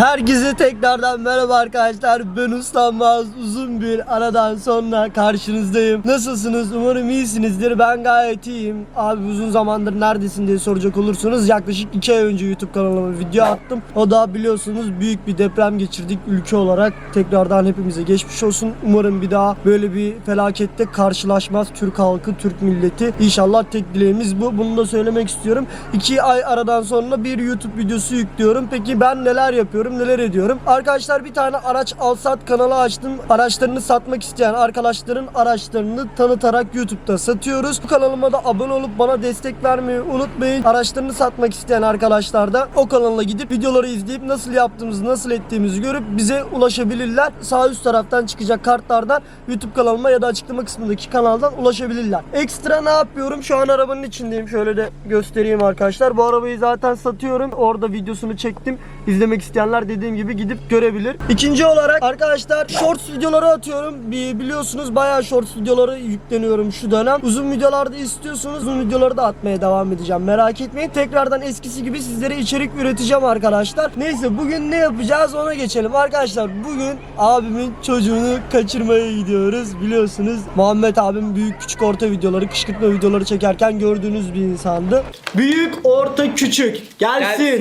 Herkese tekrardan merhaba arkadaşlar. Ben Ustanmaz. Uzun bir aradan sonra karşınızdayım. Nasılsınız? Umarım iyisinizdir. Ben gayet iyiyim. Abi uzun zamandır neredesin diye soracak olursunuz. Yaklaşık 2 ay önce YouTube kanalıma video attım. O da biliyorsunuz büyük bir deprem geçirdik ülke olarak. Tekrardan hepimize geçmiş olsun. Umarım bir daha böyle bir felakette karşılaşmaz Türk halkı, Türk milleti. İnşallah tek dileğimiz bu. Bunu da söylemek istiyorum. 2 ay aradan sonra bir YouTube videosu yüklüyorum. Peki ben neler yapıyorum, neler ediyorum? Arkadaşlar bir tane araç alsat kanalı açtım. Araçlarını satmak isteyen arkadaşların araçlarını tanıtarak YouTube'da satıyoruz. Bu kanalıma da abone olup bana destek vermeyi unutmayın. Araçlarını satmak isteyen arkadaşlar da o kanala gidip videoları izleyip nasıl yaptığımızı, nasıl ettiğimizi görüp bize ulaşabilirler. Sağ üst taraftan çıkacak kartlardan YouTube kanalıma ya da açıklama kısmındaki kanaldan ulaşabilirler. Ekstra ne yapıyorum? Şu an arabanın içindeyim. Şöyle de göstereyim arkadaşlar. Bu arabayı zaten satıyorum. Orada videosunu çektim. İzlemek isteyenler dediğim gibi gidip görebilir. İkinci olarak arkadaşlar shorts videoları atıyorum. Biliyorsunuz bayağı shorts videoları yükleniyorum şu dönem. Uzun videolarda istiyorsunuz. Uzun videoları da atmaya devam edeceğim. Merak etmeyin. Tekrardan eskisi gibi sizlere içerik üreteceğim arkadaşlar. Neyse bugün ne yapacağız ona geçelim. Arkadaşlar bugün abimin çocuğunu kaçırmaya gidiyoruz. Biliyorsunuz Muhammed abim büyük küçük orta videoları, kışkırtma videoları çekerken gördüğünüz bir insandı. Büyük, orta, küçük. Gelsin.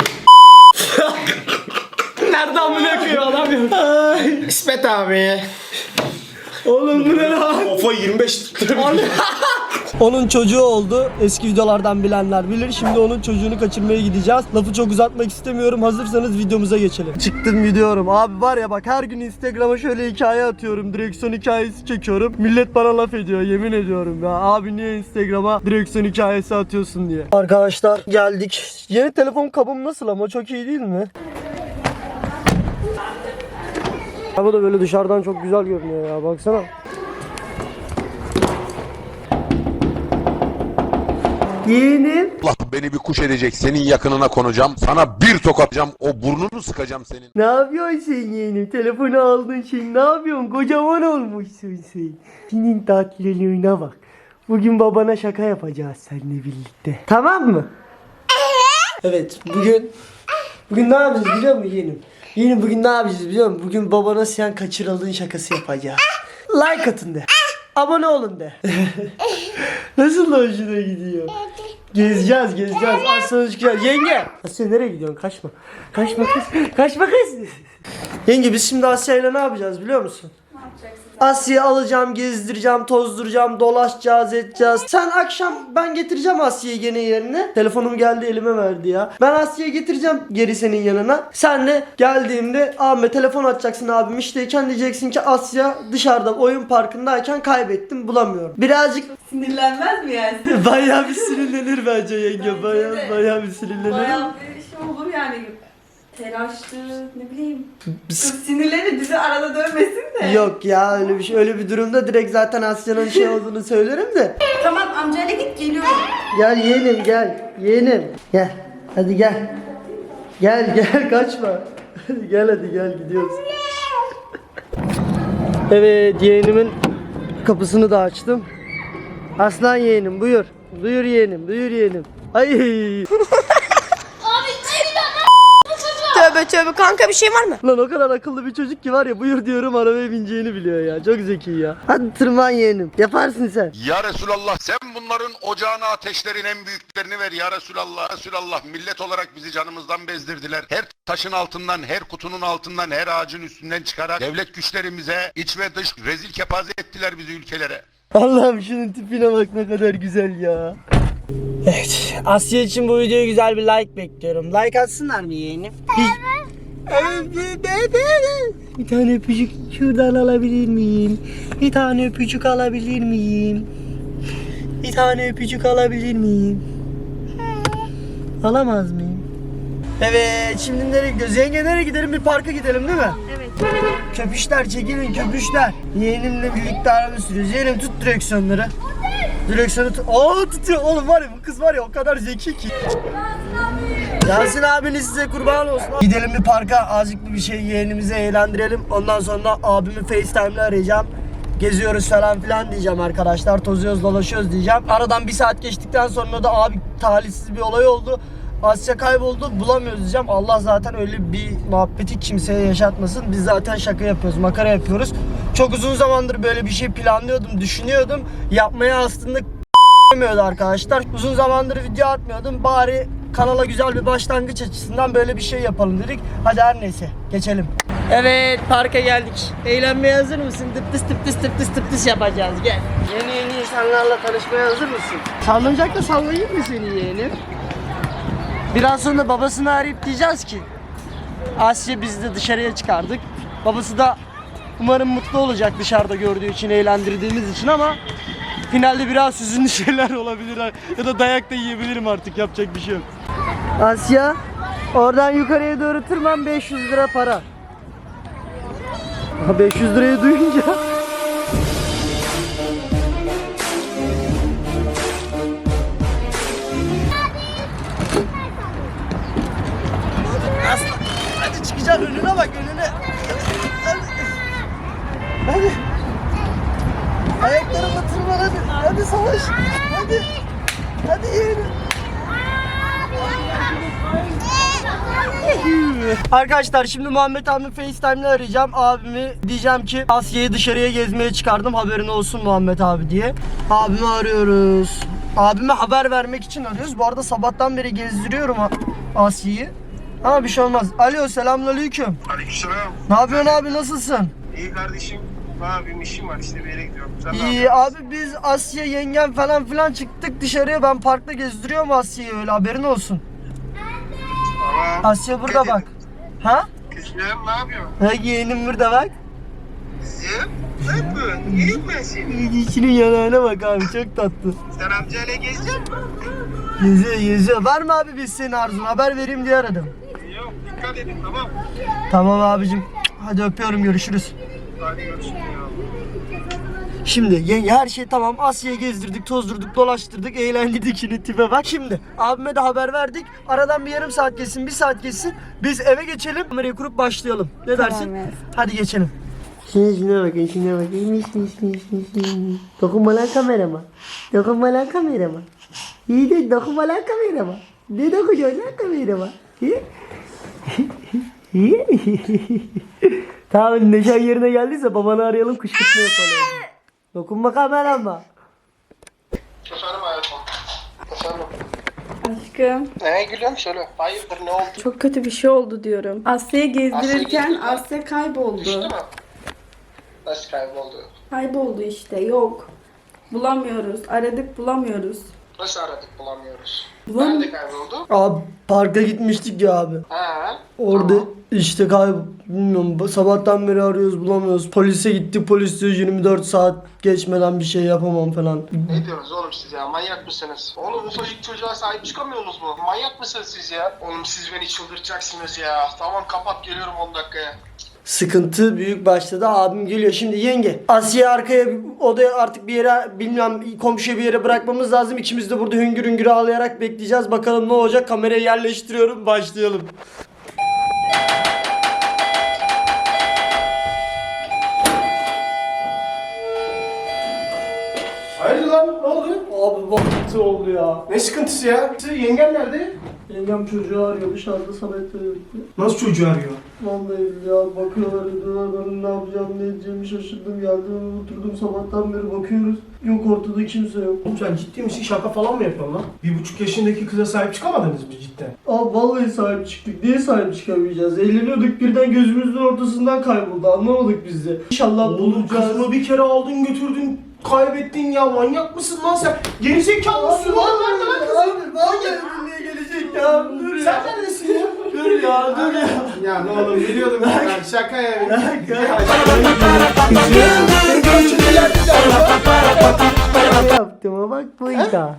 Nereden bunu yapıyor adam ya? İsmet abi. Oğlum bu ne lan? Ofa 25 Onun çocuğu oldu. Eski videolardan bilenler bilir. Şimdi onun çocuğunu kaçırmaya gideceğiz. Lafı çok uzatmak istemiyorum. Hazırsanız videomuza geçelim. Çıktım gidiyorum. Abi var ya bak her gün Instagram'a şöyle hikaye atıyorum. Direksiyon hikayesi çekiyorum. Millet bana laf ediyor. Yemin ediyorum ya. Abi niye Instagram'a direksiyon hikayesi atıyorsun diye. Arkadaşlar geldik. Yeni telefon kabım nasıl ama çok iyi değil mi? Araba da böyle dışarıdan çok güzel görünüyor ya. Baksana. Yeğenim. Allah beni bir kuş edecek. Senin yakınına konacağım. Sana bir tokatacağım. O burnunu sıkacağım senin. Ne yapıyorsun sen yeğenim? Telefonu aldın şimdi ne yapıyorsun? Kocaman olmuşsun sen. Senin tatlılığına bak. Bugün babana şaka yapacağız seninle birlikte. Tamam mı? Evet bugün Bugün ne yapacağız biliyor musun yeğenim? Yeğenim bugün ne yapacağız biliyor musun? Bugün babana sen kaçırıldığın şakası yapacağız. Like atın de. Abone olun de. Nasıl da hoşuna gidiyor? Gezeceğiz gezeceğiz. Az sonra çıkacağız. Yenge. Asya nereye gidiyorsun? Kaçma. Kaçma kız. Kaçma kız. Yenge biz şimdi Asya ile ne yapacağız biliyor musun? Asya'yı alacağım, gezdireceğim, tozduracağım, dolaşacağız, edeceğiz. Sen akşam ben getireceğim Asya'yı gene yerine. Telefonum geldi elime verdi ya. Ben Asya'yı getireceğim geri senin yanına. Sen de geldiğimde abime telefon atacaksın abim işteyken diyeceksin ki Asya dışarıda oyun parkındayken kaybettim bulamıyorum. Birazcık Sinirlenmez mi yani? bayağı bir sinirlenir bence yenge. Bayağı bayağı bir sinirlenir. Bayağı bir şey olur yani. Telaşlı ne bileyim. Çok sinirlenir bizi arada dövmesin de. Yok ya öyle bir şey öyle bir durumda direkt zaten Asya'nın şey olduğunu söylerim de. Tamam amcayla git geliyorum. Gel yeğenim gel. Yeğenim. Gel. Hadi gel. Gel gel kaçma. gel hadi gel gidiyoruz. Evet yeğenimin kapısını da açtım. Aslan yeğenim buyur. Buyur yeğenim buyur yeğenim. Ay. Tövbe tövbe kanka bir şey var mı? Lan o kadar akıllı bir çocuk ki var ya buyur diyorum arabaya bineceğini biliyor ya. Çok zeki ya. Hadi tırman yeğenim. Yaparsın sen. Ya Resulallah sen bunların ocağına ateşlerin en büyüklerini ver ya Resulallah. Resulallah millet olarak bizi canımızdan bezdirdiler. Her taşın altından, her kutunun altından, her ağacın üstünden çıkarak devlet güçlerimize iç ve dış rezil kepaze ettiler bizi ülkelere. Allah'ım şunun tipine bak ne kadar güzel ya. Evet. Asya için bu videoya güzel bir like bekliyorum. Like atsınlar mı yeğenim? Bir tane öpücük şuradan alabilir miyim? Bir tane öpücük alabilir miyim? Bir tane öpücük alabilir miyim? Alamaz mıyım? Evet şimdi nereye gidiyoruz? Yenge nereye gidelim? Bir parka gidelim değil mi? Evet. Köpüşler çekilin köpüşler. Yeğenimle birlikte araba sürüyoruz. Yeğenim tut direksiyonları. Direksiyonu tut. Aa tutuyor oğlum var ya bu kız var ya o kadar zeki ki. Yasin abiniz size kurban olsun. Gidelim bir parka azıcık bir şey yeğenimizi eğlendirelim. Ondan sonra abimi FaceTime'le arayacağım. Geziyoruz falan filan diyeceğim arkadaşlar. Tozuyoruz dolaşıyoruz diyeceğim. Aradan bir saat geçtikten sonra da abi talihsiz bir olay oldu. Asya kayboldu bulamıyoruz diyeceğim. Allah zaten öyle bir muhabbeti kimseye yaşatmasın. Biz zaten şaka yapıyoruz, makara yapıyoruz. Çok uzun zamandır böyle bir şey planlıyordum, düşünüyordum. Yapmaya aslında Bilmiyordu arkadaşlar. Uzun zamandır video atmıyordum. Bari kanala güzel bir başlangıç açısından böyle bir şey yapalım dedik. Hadi her neyse geçelim. Evet parka geldik. Eğlenmeye hazır mısın? Tıptıs tıptıs tıptıs tıptıs yapacağız gel. Yeni yeni insanlarla tanışmaya hazır mısın? Sallanacakla sallayayım mı seni yeğenim? Biraz sonra babasını arayıp diyeceğiz ki Asya biz de dışarıya çıkardık. Babası da umarım mutlu olacak dışarıda gördüğü için, eğlendirdiğimiz için ama finalde biraz hüzünlü şeyler olabilir ya da dayak da yiyebilirim artık yapacak bir şey yok. Asya oradan yukarıya doğru tırman 500 lira para. Ha, 500 lirayı duyunca Aslan hadi çıkacaksın önüne bak önüne. Hadi. Ayaklarımla tırman hadi. Hadi savaş. Hadi. Hadi yeğenim. Arkadaşlar şimdi Muhammed abi FaceTime'le arayacağım abimi diyeceğim ki Asya'yı dışarıya gezmeye çıkardım haberin olsun Muhammed abi diye. Abimi arıyoruz. Abime haber vermek için arıyoruz. Bu arada sabahtan beri gezdiriyorum Asya'yı. Ama bir şey olmaz. Alo selamünaleyküm. Aleykümselam. Ne yapıyorsun abi nasılsın? İyi kardeşim. Yapayım işim var işte bir yere gidiyorum. Sen İyi abi biz Asya yengem falan filan çıktık dışarıya. Ben parkta gezdiriyorum Asya'yı öyle haberin olsun. Tamam. Asya burada bak. Ha? Kızım ne yapıyorsun? Ha yeğenim burada bak. Kızım ne yapıyorsun? İyiyim ben seni. Yanağına bak abi çok tatlı. Sen amcayla gezecek misin? Geziyor geziyor. Var mı abi biz senin arzun? Haber vereyim diye aradım. Yok dikkat edin tamam. Tamam abicim. Hadi öpüyorum görüşürüz. Şimdi yenge her şey tamam. Asya'yı gezdirdik, tozdurduk, dolaştırdık, eğlendirdik şimdi tipe bak. Şimdi abime de haber verdik. Aradan bir yarım saat geçsin, bir saat geçsin. Biz eve geçelim. Kamerayı kurup başlayalım. Ne dersin? evet. Hadi geçelim. Şimdi şuna bakın, şuna bakın. Mis mis mis mis mis. Dokunma lan kamerama. Dokunma lan kamerama. İyi de dokunma lan kamerama. Ne dokunuyorsun lan kamerama? Hi? Hi? Tamam neşen yerine geldiyse babanı arayalım kışkırtma yapalım. Dokunma kamerama. Efendim hayatım. Efendim. Aşkım Neye gülüyorsun söyle. Hayırdır ne oldu? çok kötü bir şey oldu diyorum. Asya'yı gezdirirken Asya kayboldu. Düştü mü? Nasıl kayboldu? Kayboldu işte yok. Bulamıyoruz. Aradık bulamıyoruz. Nasıl aradık bulamıyoruz? Bulam- Nerede kayboldu? Abi parka gitmiştik ya abi. Ha. Orada Tamam. işte kayb bilmiyorum sabahtan beri arıyoruz bulamıyoruz. Polise gittik polis diyor 24 saat geçmeden bir şey yapamam falan. Ne diyorsunuz oğlum siz ya? Manyak mısınız? Oğlum ufacık çocuğa sahip çıkamıyorsunuz mu? Manyak mısınız siz ya? Oğlum siz beni çıldırtacaksınız ya. Tamam kapat geliyorum 10 dakikaya. Sıkıntı büyük başladı. Abim geliyor. Şimdi yenge. Asiye arkaya odaya artık bir yere bilmem komşuya bir yere bırakmamız lazım. İkimiz de burada hüngür hüngür ağlayarak bekleyeceğiz. Bakalım ne olacak. Kamerayı yerleştiriyorum. Başlayalım. Hayırdır lan ne oldu? Abi baktı oldu ya. Ne sıkıntısı ya? Yengen nerede? Yengem çocuğu arıyor dışarıda Samet'le birlikte. Nasıl çocuğu arıyor? Vallahi ya bakıyorlar ediyorlar ben ne yapacağım ne edeceğimi şaşırdım geldim oturdum sabahtan beri bakıyoruz. Yok ortada kimse yok. Oğlum sen ciddi misin? Şaka falan mı yapıyorsun lan? Bir buçuk yaşındaki kıza sahip çıkamadınız mı cidden? Abi vallahi sahip çıktık. Niye sahip çıkamayacağız? Eğleniyorduk birden gözümüzün ortasından kayboldu. Anlamadık biz de. İnşallah Oğlum bulacağız. kızını bir kere aldın götürdün kaybettin ya manyak mısın lan sen? Gerizekalı mısın lan? Nerede lan kızın? Abi vallahi buraya gelecek ya. Dur ya. Sen neredesin ya? Dur ya dur ya. Ya ne oğlum biliyordum ben şaka ya. Yaptım bak bu da.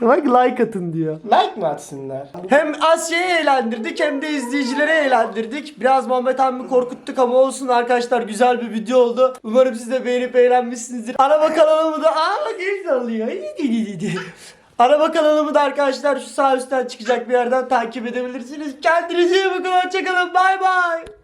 Bak like atın diyor. Like mi atsınlar? Hem Asya'yı eğlendirdik hem de izleyicileri eğlendirdik. Biraz Muhammed abimi korkuttuk ama olsun arkadaşlar güzel bir video oldu. Umarım siz de beğenip eğlenmişsinizdir. Araba kanalımı da aa bak el sallıyor. Araba kanalımı da arkadaşlar şu sağ üstten çıkacak bir yerden takip edebilirsiniz. Kendinize iyi bakın hoşçakalın bay bay.